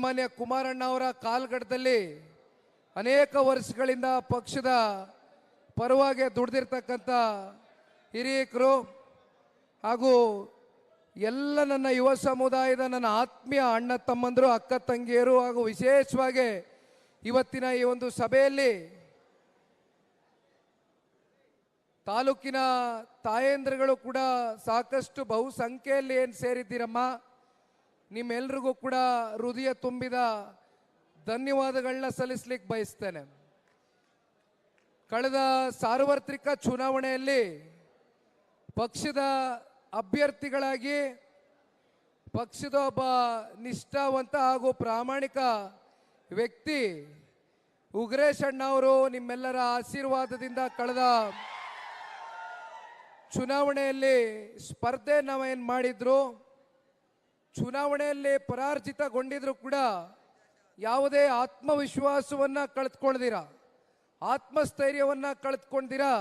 ಸನ್ಮಾನ್ಯ ಕುಮಾರಣ್ಣ ಅವರ ಕಾಲ್ಗಡದಲ್ಲಿ ಅನೇಕ ವರ್ಷಗಳಿಂದ ಪಕ್ಷದ ಪರವಾಗಿ ದುಡ್ದಿರ್ತಕ್ಕಂಥ ಹಿರಿಯಕರು ಹಾಗೂ ಎಲ್ಲ ನನ್ನ ಯುವ ಸಮುದಾಯದ ನನ್ನ ಆತ್ಮೀಯ ಅಣ್ಣ ತಮ್ಮಂದರು, ಅಕ್ಕ ತಂಗಿಯರು ಹಾಗೂ ವಿಶೇಷವಾಗಿ ಇವತ್ತಿನ ಈ ಒಂದು ಸಭೆಯಲ್ಲಿ ತಾಲೂಕಿನ ತಾಯಂದ್ರಗಳು ಕೂಡ ಸಾಕಷ್ಟು ಬಹುಸಂಖ್ಯೆಯಲ್ಲಿ ಏನು ಸೇರಿದ್ದೀರಮ್ಮ? ನಿಮ್ಮೆಲ್ರಿಗೂ ಕೂಡ ಹೃದಯ ತುಂಬಿದ ಧನ್ಯವಾದಗಳನ್ನ ಸಲ್ಲಿಸ್ಲಿಕ್ಕೆ ಬಯಸ್ತೇನೆ. ಕಳೆದ ಸಾರ್ವತ್ರಿಕ ಚುನಾವಣೆಯಲ್ಲಿ ಪಕ್ಷದ ಅಭ್ಯರ್ಥಿಗಳಾಗಿ ಪಕ್ಷದ ಒಬ್ಬ ನಿಷ್ಠಾವಂತ ಹಾಗೂ ಪ್ರಾಮಾಣಿಕ ವ್ಯಕ್ತಿ ಉಗ್ರೇಶ್ ಅಣ್ಣ ಅವರು ನಿಮ್ಮೆಲ್ಲರ ಆಶೀರ್ವಾದದಿಂದ ಕಳೆದ ಚುನಾವಣೆಯಲ್ಲಿ ಸ್ಪರ್ಧೆ ನಾವೇನು ಮಾಡಿದ್ರು? ಚುನಾವಣೆಯಲ್ಲಿ ಪರಾರ್ಜಿತಗೊಂಡಿದ್ರು ಕೂಡ ಯಾವುದೇ ಆತ್ಮವಿಶ್ವಾಸವನ್ನು ಕಳೆದುಕೊಳ್ದಿರ ಆತ್ಮಸ್ಥೈರ್ಯವನ್ನು ಕಳೆದುಕೊಂಡಿರಾ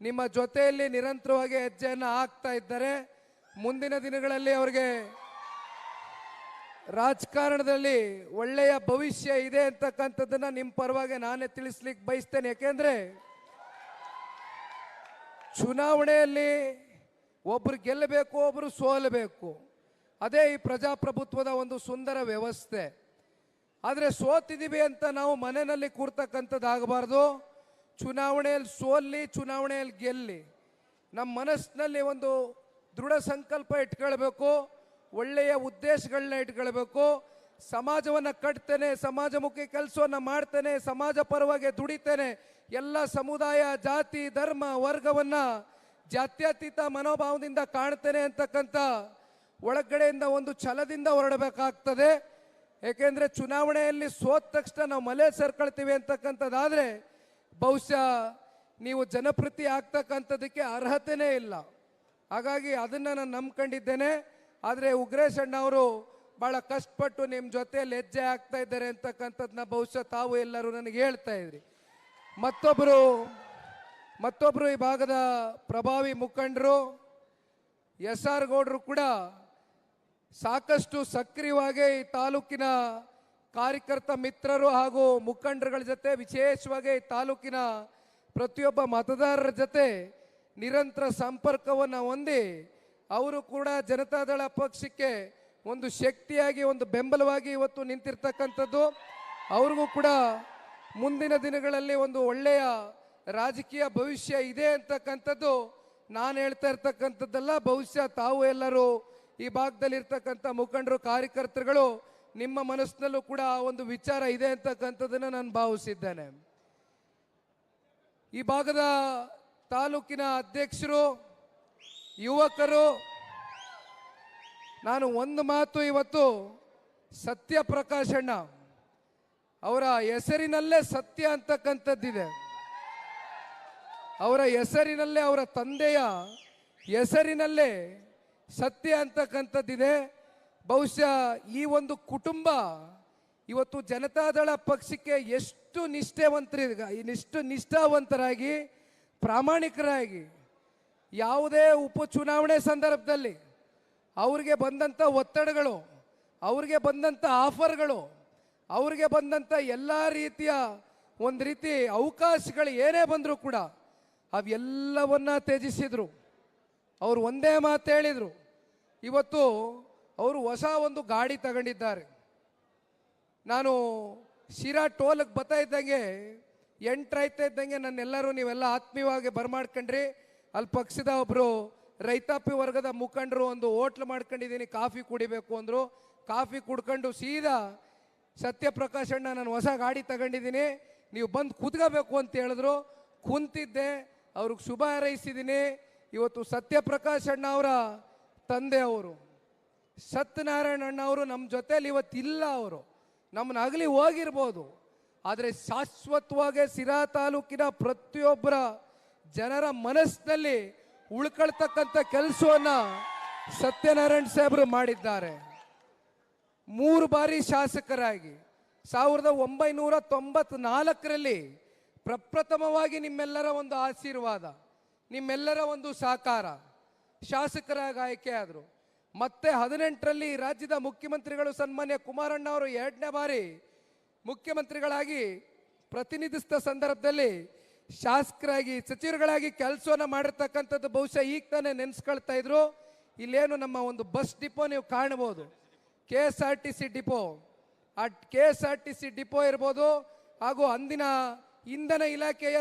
ನಿಮ್ಮ ಜೊತೆಯಲ್ಲಿ ನಿರಂತರವಾಗಿ ಹೆಜ್ಜೆಯನ್ನು ಹಾಕ್ತಾ ಇದ್ದಾರೆ ಮುಂದಿನ ದಿನಗಳಲ್ಲಿ ಅವರಿಗೆ ರಾಜಕಾರಣದಲ್ಲಿ ಒಳ್ಳೆಯ ಭವಿಷ್ಯ ಇದೆ ಅಂತಕ್ಕಂಥದ್ದನ್ನ ನಿಮ್ಮ ಪರವಾಗಿ ನಾನೇ ತಿಳಿಸ್ಲಿಕ್ಕೆ ಬಯಸ್ತೇನೆ. ಯಾಕೆಂದ್ರೆ ಚುನಾವಣೆಯಲ್ಲಿ ಒಬ್ರು ಗೆಲ್ಲಬೇಕು ಒಬ್ಬರು ಸೋಲಬೇಕು. ಅದೇ ಈ ಪ್ರಜಾಪ್ರಭುತ್ವದ ಒಂದು ಸುಂದರ ವ್ಯವಸ್ಥೆ. ಆದರೆ ಸೋತಿದ್ದೀವಿ ಅಂತ ನಾವು ಮನೆಯಲ್ಲಿ ಕೂರ್ತಕ್ಕಂಥದ್ದಾಗಬಾರ್ದು ಚುನಾವಣೆಯಲ್ಲಿ ಸೋಲ್ಲಿ, ಚುನಾವಣೆಯಲ್ಲಿ ಗೆಲ್ಲಿ. ನಮ್ಮ ಮನಸ್ಸಿನಲ್ಲಿ ಒಂದು ದೃಢ ಸಂಕಲ್ಪ ಇಟ್ಕೊಳ್ಬೇಕು. ಒಳ್ಳೆಯ ಉದ್ದೇಶಗಳನ್ನ ಇಟ್ಕೊಳ್ಬೇಕು. ಸಮಾಜವನ್ನು ಕಟ್ತೇನೆ, ಸಮಾಜಮುಖಿ ಕೆಲಸವನ್ನು ಮಾಡ್ತೇನೆ, ಸಮಾಜ ಪರವಾಗಿ ದುಡಿತೇನೆ. ಎಲ್ಲ ಸಮುದಾಯ, ಜಾತಿ, ಧರ್ಮ, ವರ್ಗವನ್ನು ಜಾತ್ಯತೀತ ಮನೋಭಾವದಿಂದ ಕಾಣ್ತೇನೆ ಅಂತಕ್ಕಂಥ ಒಳಗಡೆಯಿಂದ ಒಂದು ಛಲದಿಂದ ಹೊರಡಬೇಕಾಗ್ತದೆ. ಏಕೆಂದರೆ ಚುನಾವಣೆಯಲ್ಲಿ ಸೋತ ತಕ್ಷಣ ನಾವು ಮಲೆ ಸೇರ್ಕೊಳ್ತೀವಿ ಅಂತಕ್ಕಂಥದ್ದಾದರೆ ಬಹುಶಃ ನೀವು ಜನಪ್ರತಿ ಆಗ್ತಕ್ಕಂಥದ್ದಕ್ಕೆ ಅರ್ಹತೆನೇ ಇಲ್ಲ. ಹಾಗಾಗಿ ಅದನ್ನ ನಾನು ನಂಬ್ಕೊಂಡಿದ್ದೇನೆ. ಆದರೆ ಉಗ್ರೇಶ್ ಅಣ್ಣ ಅವರು ಬಹಳ ಕಷ್ಟಪಟ್ಟು ನಿಮ್ಮ ಜೊತೆಯಲ್ಲಿ ಹೆಜ್ಜೆ ಆಗ್ತಾ ಇದ್ದಾರೆ ಅಂತಕ್ಕಂಥದ್ದನ್ನ ಬಹುಶಃ ತಾವು ಎಲ್ಲರೂ ನನಗೆ ಹೇಳ್ತಾ ಇದ್ರಿ. ಮತ್ತೊಬ್ಬರು ಮತ್ತೊಬ್ಬರು ಈ ಭಾಗದ ಪ್ರಭಾವಿ ಮುಖಂಡರು, ಎಸ್ ಆರ್ ಗೌಡರು ಕೂಡ ಸಾಕಷ್ಟು ಸಕ್ರಿಯವಾಗಿ ಈ ತಾಲೂಕಿನ ಕಾರ್ಯಕರ್ತ ಮಿತ್ರರು ಹಾಗೂ ಮುಖಂಡರುಗಳ ಜೊತೆ, ವಿಶೇಷವಾಗಿ ತಾಲೂಕಿನ ಪ್ರತಿಯೊಬ್ಬ ಮತದಾರರ ಜೊತೆ ನಿರಂತರ ಸಂಪರ್ಕವನ್ನು ಹೊಂದಿ ಅವರು ಕೂಡ ಜನತಾದಳ ಪಕ್ಷಕ್ಕೆ ಒಂದು ಶಕ್ತಿಯಾಗಿ, ಒಂದು ಬೆಂಬಲವಾಗಿ ಇವತ್ತು ನಿಂತಿರ್ತಕ್ಕಂಥದ್ದು. ಅವ್ರಿಗೂ ಕೂಡ ಮುಂದಿನ ದಿನಗಳಲ್ಲಿ ಒಂದು ಒಳ್ಳೆಯ ರಾಜಕೀಯ ಭವಿಷ್ಯ ಇದೆ ಅಂತಕ್ಕಂಥದ್ದು ನಾನು ಹೇಳ್ತಾ ಇರ್ತಕ್ಕಂಥದ್ದೆಲ್ಲ. ಬಹುಶಃ ತಾವು ಎಲ್ಲರೂ ಈ ಭಾಗದಲ್ಲಿ ಇರ್ತಕ್ಕಂಥ ಮುಖಂಡರು, ಕಾರ್ಯಕರ್ತರುಗಳು, ನಿಮ್ಮ ಮನಸ್ಸಿನಲ್ಲೂ ಕೂಡ ಆ ಒಂದು ವಿಚಾರ ಇದೆ ಅಂತಕ್ಕಂಥದ್ದನ್ನು ನಾನು ಭಾವಿಸಿದ್ದೇನೆ. ಈ ಭಾಗದ ತಾಲೂಕಿನ ಅಧ್ಯಕ್ಷರು, ಯುವಕರು, ನಾನು ಒಂದು ಮಾತು ಇವತ್ತು ಸತ್ಯ ಪ್ರಕಾಶಣ್ಣ ಅವರ ಹೆಸರಿನಲ್ಲೇ ಸತ್ಯ ಅಂತಕ್ಕಂಥದ್ದಿದೆ. ಅವರ ಹೆಸರಿನಲ್ಲೇ, ಅವರ ತಂದೆಯ ಹೆಸರಿನಲ್ಲೇ ಸತ್ಯ ಅಂತಕ್ಕಂಥದ್ದಿದೆ. ಬಹುಶಃ ಈ ಒಂದು ಕುಟುಂಬ ಇವತ್ತು ಜನತಾದಳ ಪಕ್ಷಕ್ಕೆ ಎಷ್ಟು ನಿಷ್ಠೆವಂತರಿ, ಎಷ್ಟು ನಿಷ್ಠಾವಂತರಾಗಿ, ಪ್ರಾಮಾಣಿಕರಾಗಿ, ಯಾವುದೇ ಉಪಚುನಾವಣೆ ಸಂದರ್ಭದಲ್ಲಿ ಅವ್ರಿಗೆ ಬಂದಂಥ ಒತ್ತಡಗಳು, ಅವ್ರಿಗೆ ಬಂದಂಥ ಆಫರ್ಗಳು, ಅವ್ರಿಗೆ ಬಂದಂಥ ಎಲ್ಲ ರೀತಿಯ ಒಂದು ರೀತಿ ಅವಕಾಶಗಳು ಏನೇ ಬಂದರೂ ಕೂಡ ಅವೆಲ್ಲವನ್ನ ತ್ಯಜಿಸಿದ್ರು. ಅವರು ಒಂದೇ ಮಾತು ಹೇಳಿದರು. ಇವತ್ತು ಅವರು ಹೊಸ ಒಂದು ಗಾಡಿ ತಗೊಂಡಿದ್ದಾರೆ. ನಾನು ಶಿರಾ ಟೋಲಕ್ಕೆ ಬರ್ತಾ ಇದ್ದಂಗೆ ಎಂಟ್ರಾಯ್ತಾ ಇದ್ದಂಗೆ ನನ್ನೆಲ್ಲರೂ ನೀವೆಲ್ಲ ಆತ್ಮೀಯವಾಗಿ ಬರ್ಮಾಡ್ಕೊಂಡ್ರಿ. ಅಲ್ಲಿ ಪಕ್ಷದ ಒಬ್ಬರು ರೈತಾಪಿ ವರ್ಗದ ಮುಖಂಡರು ಒಂದು ಹೋಟ್ಲ್ ಮಾಡ್ಕೊಂಡಿದ್ದೀನಿ, ಕಾಫಿ ಕುಡಿಬೇಕು ಅಂದರು. ಕಾಫಿ ಕುಡ್ಕೊಂಡು ಸೀದಾ ಸತ್ಯಪ್ರಕಾಶ್ ಅಣ್ಣ ನಾನು ಹೊಸ ಗಾಡಿ ತಗೊಂಡಿದ್ದೀನಿ. ನೀವು ಬಂದು ಕೂತ್ಕೋಬೇಕು ಅಂತ ಹೇಳಿದ್ರು. ಕುಂತಿದ್ದೆ, ಅವ್ರಿಗೆ ಶುಭ ಹಾರೈಸಿದ್ದೀನಿ. ಇವತ್ತು ಸತ್ಯಪ್ರಕಾಶ್ ಅಣ್ಣ ಅವರ ತಂದೆ ಅವರು, ಸತ್ಯನಾರಾಯಣ ಅಣ್ಣ ಅವರು ನಮ್ಮ ಜೊತೆಯಲ್ಲಿ ಇವತ್ತಿಲ್ಲ ಅವರು. ನಮ್ಮನ್ನ ಅಗಲಿ ಹೋಗಿರ್ಬೋದು. ಆದರೆ ಶಾಶ್ವತವಾಗಿ ಸಿರಾ ತಾಲೂಕಿನ ಪ್ರತಿಯೊಬ್ಬರ ಜನರ ಮನಸ್ಸಿನಲ್ಲಿ ಉಳ್ಕೊಳ್ತಕ್ಕಂಥ ಕೆಲಸವನ್ನು ಸತ್ಯನಾರಾಯಣ ಸಾಹೇಬರು ಮಾಡಿದ್ದಾರೆ. ಮೂರು ಬಾರಿ ಶಾಸಕರಾಗಿ ಸಾವಿರದ ಒಂಬೈನೂರ ತೊಂಬತ್ನಾಲ್ಕರಲ್ಲಿ ಪ್ರಪ್ರಥಮವಾಗಿ ನಿಮ್ಮೆಲ್ಲರ ಒಂದು ಆಶೀರ್ವಾದ. ನಿಮ್ಮೆಲ್ಲರ ಒಂದು ಸಹಕಾರ. ಶಾಸಕರಾಗಿ ಆಯ್ಕೆ ಆದರು. ಮತ್ತೆ ಹದಿನೆಂಟರಲ್ಲಿ ರಾಜ್ಯದ ಮುಖ್ಯಮಂತ್ರಿಗಳು ಸನ್ಮಾನ್ಯ ಕುಮಾರಣ್ಣ ಅವರು ಎರಡನೇ ಬಾರಿ ಮುಖ್ಯಮಂತ್ರಿಗಳಾಗಿ ಪ್ರತಿನಿಧಿಸಿದ ಸಂದರ್ಭದಲ್ಲಿ ಶಾಸಕರಾಗಿ ಸಚಿವರುಗಳಾಗಿ ಕೆಲಸವನ್ನು ಮಾಡಿರ್ತಕ್ಕಂಥದ್ದು ಬಹುಶಃ ಈಗ ತಾನೇ ನೆನೆಸ್ಕೊಳ್ತಾ ಇದ್ರು. ಇಲ್ಲೇನು ನಮ್ಮ ಒಂದು ಬಸ್ ಡಿಪೋ ನೀವು ಕಾಣಬಹುದು. K S R T C depot. ಆ K S R T C depot ಇರ್ಬೋದು. ಹಾಗೂ ಅಂದಿನ ಇಂಧನ ಇಲಾಖೆಯ